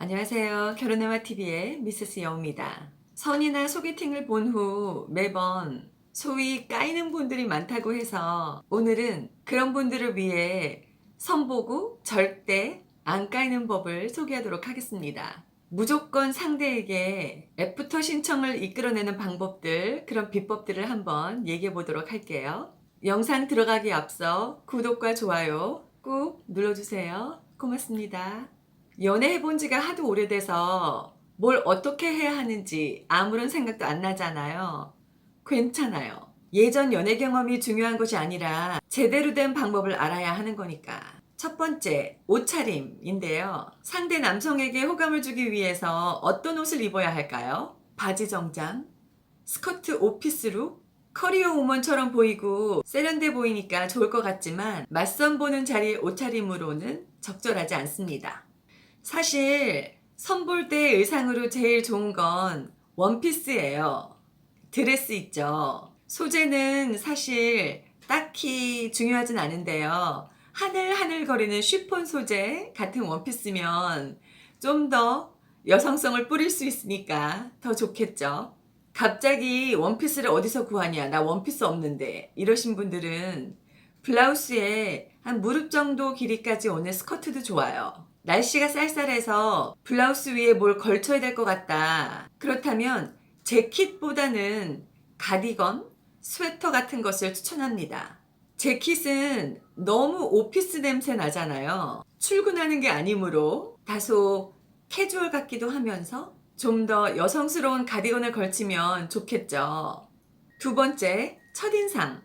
안녕하세요. 결혼의마 TV의 미세스 여우입니다. 선이나 소개팅을 본 후 매번 소위 까이는 분들이 많다고 해서 오늘은 그런 분들을 위해 선보고 절대 안 까이는 법을 소개하도록 하겠습니다. 무조건 상대에게 애프터 신청을 이끌어내는 방법들, 그런 비법들을 한번 얘기해 보도록 할게요. 영상 들어가기 앞서 구독과 좋아요 꾹 눌러주세요. 고맙습니다. 연애해 본 지가 하도 오래돼서 뭘 어떻게 해야 하는지 아무런 생각도 안 나잖아요. 괜찮아요. 예전 연애 경험이 중요한 것이 아니라 제대로 된 방법을 알아야 하는 거니까. 첫 번째, 옷차림인데요. 상대 남성에게 호감을 주기 위해서 어떤 옷을 입어야 할까요? 바지 정장, 스커트 오피스룩, 커리어 우먼처럼 보이고 세련돼 보이니까 좋을 것 같지만 맞선 보는 자리의 옷차림으로는 적절하지 않습니다. 사실 선볼 때 의상으로 제일 좋은 건 원피스예요. 드레스 있죠. 소재는 사실 딱히 중요하진 않은데요. 하늘하늘 거리는 쉬폰 소재 같은 원피스면 좀 더 여성성을 뿌릴 수 있으니까 더 좋겠죠. 갑자기 원피스를 어디서 구하냐? 나 원피스 없는데. 이러신 분들은 블라우스에 한 무릎 정도 길이까지 오는 스커트도 좋아요. 날씨가 쌀쌀해서 블라우스 위에 뭘 걸쳐야 될 것 같다. 그렇다면 재킷보다는 가디건, 스웨터 같은 것을 추천합니다. 재킷은 너무 오피스 냄새 나잖아요. 출근하는 게 아니므로 다소 캐주얼 같기도 하면서 좀 더 여성스러운 가디건을 걸치면 좋겠죠. 두 번째, 첫인상.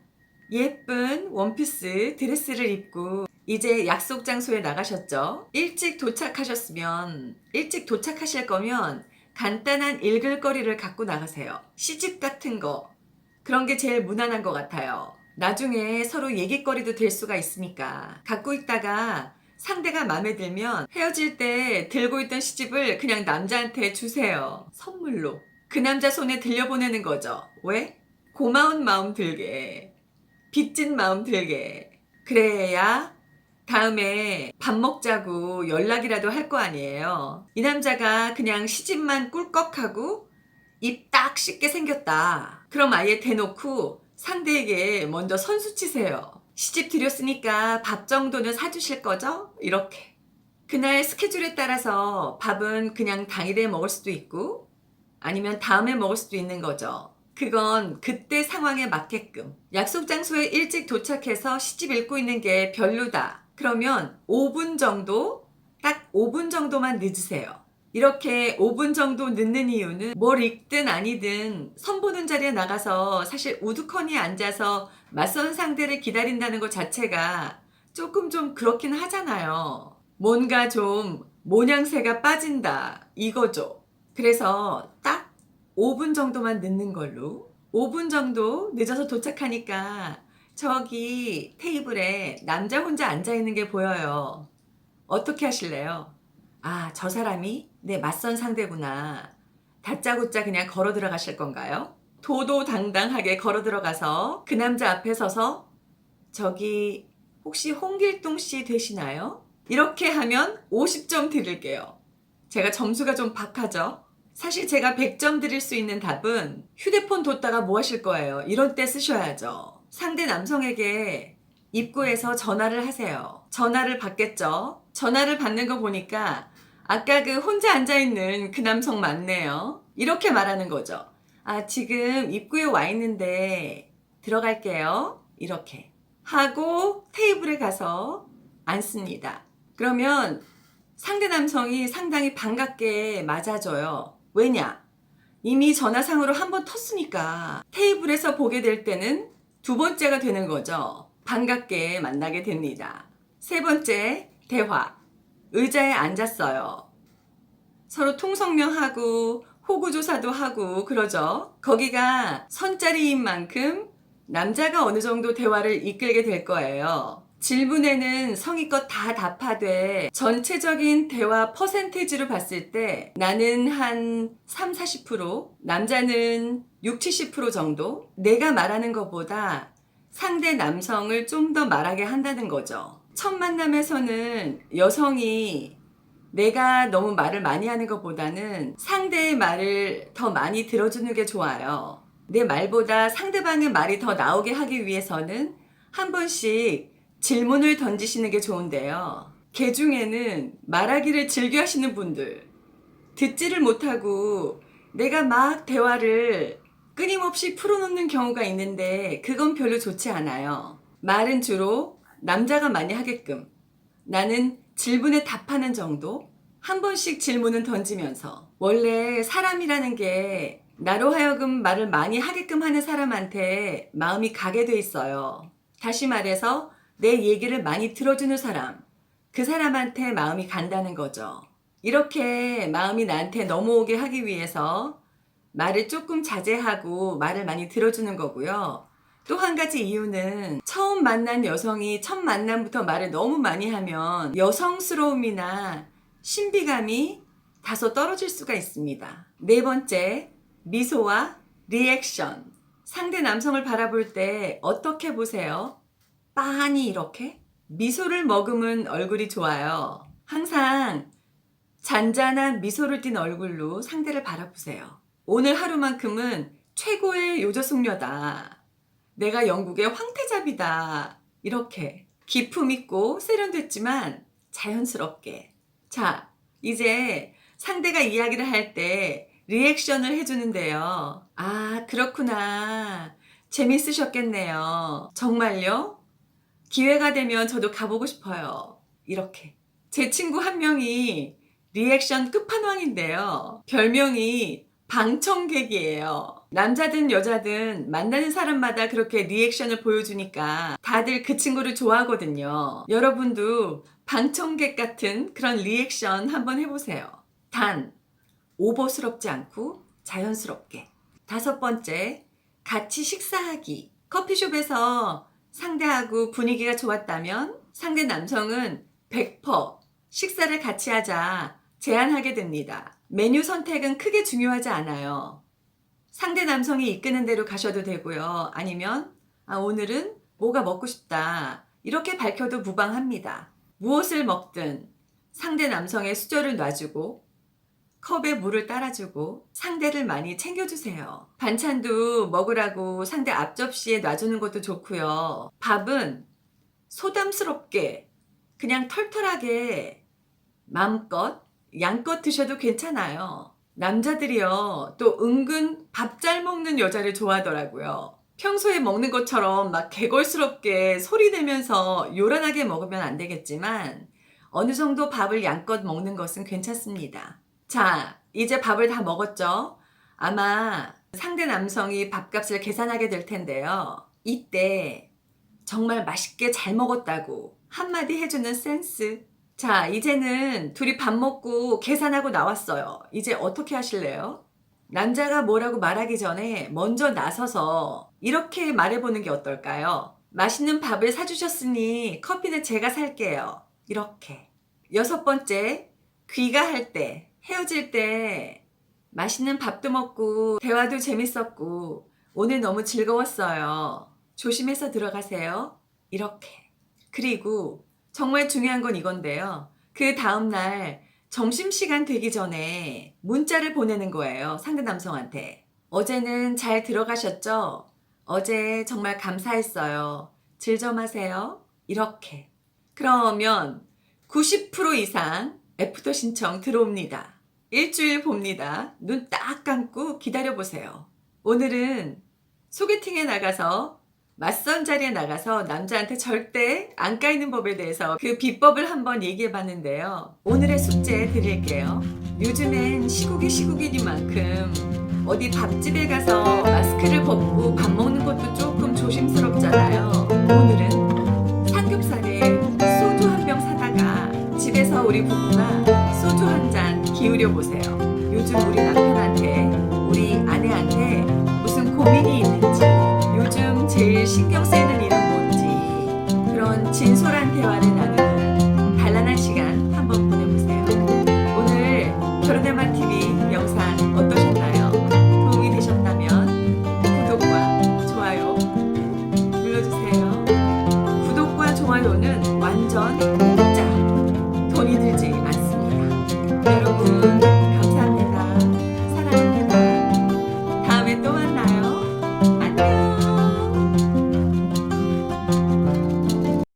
예쁜 원피스 드레스를 입고 이제 약속 장소에 나가셨죠? 일찍 도착하셨으면, 일찍 도착하실 거면 간단한 읽을 거리를 갖고 나가세요. 시집 같은 거. 그런 게 제일 무난한 것 같아요. 나중에 서로 얘기거리도 될 수가 있으니까. 갖고 있다가 상대가 마음에 들면 헤어질 때 들고 있던 시집을 그냥 남자한테 주세요. 선물로. 그 남자 손에 들려보내는 거죠. 왜? 고마운 마음 들게. 빚진 마음 들게. 그래야 다음에 밥 먹자고 연락이라도 할 거 아니에요. 이 남자가 그냥 시집만 꿀꺽하고 입 딱 씻게 생겼다. 그럼 아예 대놓고 상대에게 먼저 선수 치세요. 시집 드렸으니까 밥 정도는 사주실 거죠? 이렇게. 그날 스케줄에 따라서 밥은 그냥 당일에 먹을 수도 있고 아니면 다음에 먹을 수도 있는 거죠. 그건 그때 상황에 맞게끔. 약속 장소에 일찍 도착해서 시집 읽고 있는 게 별로다. 그러면 5분 정도, 딱 5분 정도만 늦으세요. 이렇게 5분 정도 늦는 이유는 뭘 읽든 아니든 선보는 자리에 나가서 사실 우두커니 앉아서 맞선 상대를 기다린다는 것 자체가 조금 좀 그렇긴 하잖아요. 뭔가 좀 모양새가 빠진다. 이거죠. 그래서 딱 5분 정도만 늦는 걸로. 5분 정도 늦어서 도착하니까 저기 테이블에 남자 혼자 앉아 있는 게 보여요. 어떻게 하실래요? 아, 저 사람이 내 맞선 상대구나. 다짜고짜 그냥 걸어 들어가실 건가요? 도도당당하게 걸어 들어가서 그 남자 앞에 서서 저기 혹시 홍길동 씨 되시나요? 이렇게 하면 50점 드릴게요. 제가 점수가 좀 박하죠? 사실 제가 100점 드릴 수 있는 답은 휴대폰 뒀다가 뭐 하실 거예요? 이런 때 쓰셔야죠. 상대 남성에게 입구에서 전화를 하세요. 전화를 받겠죠? 전화를 받는 거 보니까 아까 그 혼자 앉아있는 그 남성 맞네요. 이렇게 말하는 거죠. 아, 지금 입구에 와 있는데 들어갈게요. 이렇게. 하고 테이블에 가서 앉습니다. 그러면 상대 남성이 상당히 반갑게 맞아줘요. 왜냐? 이미 전화상으로 한 번 텄으니까 테이블에서 보게 될 때는 두 번째가 되는 거죠. 반갑게 만나게 됩니다. 세 번째, 대화. 의자에 앉았어요. 서로 통성명하고 호구조사도 하고 그러죠. 거기가 선자리인 만큼 남자가 어느 정도 대화를 이끌게 될 거예요. 질문에는 성의껏 다 답하되 전체적인 대화 퍼센테이지로 봤을 때 나는 한 3, 40% 남자는 6, 70% 정도 내가 말하는 것보다 상대 남성을 좀 더 말하게 한다는 거죠. 첫 만남에서는 여성이 내가 너무 말을 많이 하는 것보다는 상대의 말을 더 많이 들어주는 게 좋아요. 내 말보다 상대방의 말이 더 나오게 하기 위해서는 한 번씩 질문을 던지시는 게 좋은데요. 개 중에는 말하기를 즐겨 하시는 분들, 듣지를 못하고 내가 막 대화를 끊임없이 풀어놓는 경우가 있는데 그건 별로 좋지 않아요. 말은 주로 남자가 많이 하게끔 나는 질문에 답하는 정도? 한 번씩 질문은 던지면서 원래 사람이라는 게 나로 하여금 말을 많이 하게끔 하는 사람한테 마음이 가게 돼 있어요. 다시 말해서 내 얘기를 많이 들어주는 사람, 그 사람한테 마음이 간다는 거죠. 이렇게 마음이 나한테 넘어오게 하기 위해서 말을 조금 자제하고 말을 많이 들어주는 거고요. 또 한 가지 이유는 처음 만난 여성이 첫 만남부터 말을 너무 많이 하면 여성스러움이나 신비감이 다소 떨어질 수가 있습니다. 네 번째, 미소와 리액션. 상대 남성을 바라볼 때 어떻게 보세요? 빤히 이렇게? 미소를 머금은 얼굴이 좋아요. 항상 잔잔한 미소를 띤 얼굴로 상대를 바라보세요. 오늘 하루만큼은 최고의 요조숙녀다. 내가 영국의 황태자비다. 이렇게 기품 있고 세련됐지만 자연스럽게. 자, 이제 상대가 이야기를 할 때 리액션을 해주는데요. 아, 그렇구나. 재밌으셨겠네요. 정말요? 기회가 되면 저도 가보고 싶어요. 이렇게. 제 친구 한 명이 리액션 끝판왕인데요. 별명이 방청객이에요. 남자든 여자든 만나는 사람마다 그렇게 리액션을 보여주니까 다들 그 친구를 좋아하거든요. 여러분도 방청객 같은 그런 리액션 한번 해보세요. 단, 오버스럽지 않고 자연스럽게. 다섯 번째, 같이 식사하기. 커피숍에서 상대하고 분위기가 좋았다면 상대 남성은 100% 식사를 같이 하자 제안하게 됩니다. 메뉴 선택은 크게 중요하지 않아요. 상대 남성이 이끄는 대로 가셔도 되고요. 아니면 아, 오늘은 뭐가 먹고 싶다. 이렇게 밝혀도 무방합니다. 무엇을 먹든 상대 남성의 수저를 놔주고 컵에 물을 따라주고 상대를 많이 챙겨주세요. 반찬도 먹으라고 상대 앞접시에 놔주는 것도 좋고요. 밥은 소담스럽게 그냥 털털하게 마음껏 양껏 드셔도 괜찮아요. 남자들이요, 또 은근 밥 잘 먹는 여자를 좋아하더라고요. 평소에 먹는 것처럼 막 개걸스럽게 소리 내면서 요란하게 먹으면 안 되겠지만, 어느 정도 밥을 양껏 먹는 것은 괜찮습니다. 자, 이제 밥을 다 먹었죠? 아마 상대 남성이 밥값을 계산하게 될 텐데요. 이때 정말 맛있게 잘 먹었다고 한마디 해주는 센스. 자, 이제는 둘이 밥 먹고 계산하고 나왔어요. 이제 어떻게 하실래요? 남자가 뭐라고 말하기 전에 먼저 나서서 이렇게 말해보는 게 어떨까요? 맛있는 밥을 사주셨으니 커피는 제가 살게요. 이렇게. 여섯 번째, 귀가 할 때, 헤어질 때, 맛있는 밥도 먹고, 대화도 재밌었고, 오늘 너무 즐거웠어요. 조심해서 들어가세요. 이렇게. 그리고 정말 중요한 건 이건데요. 그 다음날 점심시간 되기 전에 문자를 보내는 거예요. 상대 남성한테. 어제는 잘 들어가셨죠? 어제 정말 감사했어요. 질좀 하세요. 이렇게. 그러면 90% 이상 애프터 신청 들어옵니다. 일주일 봅니다. 눈 딱 감고 기다려보세요. 오늘은 소개팅에 나가서 맞선 자리에 나가서 남자한테 절대 안 까이는 법에 대해서 그 비법을 한번 얘기해 봤는데요. 오늘의 숙제 드릴게요. 요즘엔 시국이 시국이니만큼 어디 밥집에 가서 마스크를 벗고 밥 먹는 것도 조금 조심스럽잖아요. 오늘은 삼겹살에 소주 한 병 사다가 집에서 우리 부부가 소주 한 잔 기울여 보세요. 요즘 우리 남편한테, 우리 아내한테 무슨 고민이 있는지, 요즘 제일 신경 쓰이는 일은 뭔지, 그런 진솔한 대화를 나누는 단란한 시간 한번 보내보세요. 오늘 결혼의맛 TV 영상 어떠셨나요? 도움이 되셨다면 구독과 좋아요 눌러주세요. 구독과 좋아요는 완전